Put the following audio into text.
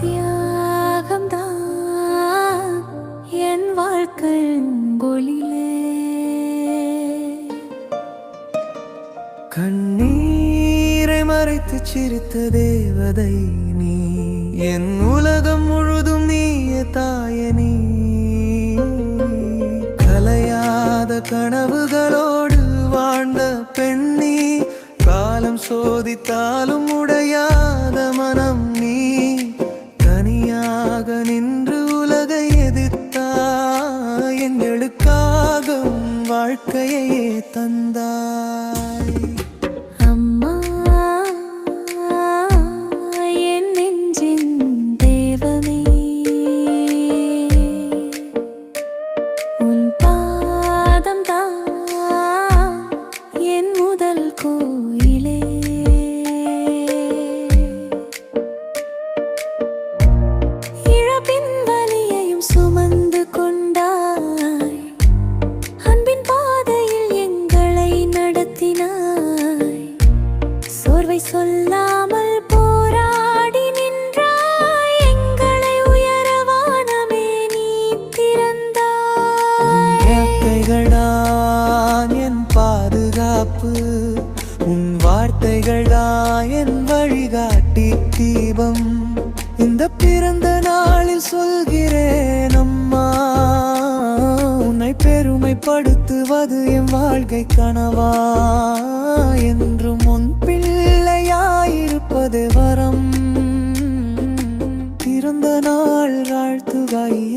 தியாகம்தான் என் வாழ்க்கை ஒளிலே. கண்ணீரை மறைத்து சிரித்த தேவதை நீ என் உலகம் முழுதும் நீய தாய நீ. கலையாத கனவுகளோடு வாழ்ந்த பெண்ணி காலம் சோதித்தாலும் உடையாத மனம் நீ. தனியாக நின்று உலகை எதிர்த்தா எங்களுக்காக உன் வாழ்க்கையே தந்தா கோயிலே இழப்பின் வலியையும் சுமந்து கொண்டாய். அன்பின் பாதையில் எங்களை நடத்தினாய். சோர்வை சொல்லாமல் போராடி நின்றாய். எங்களை உயரவானமே நீ திறந்தாய். என் பாதுகாப்பு உன் வார்த்தைகள்தான் என் வழிகாட்டி தீபம். இந்த பிறந்த நாளில் சொல்கிறேன் அம்மா உன்னை பெருமைப்படுத்துவது என் வாழ்க்கை கனவா? என்றும் உன் பிள்ளையாயிருப்பது வரம். பிறந்த நாள் வாழ்த்துவாய்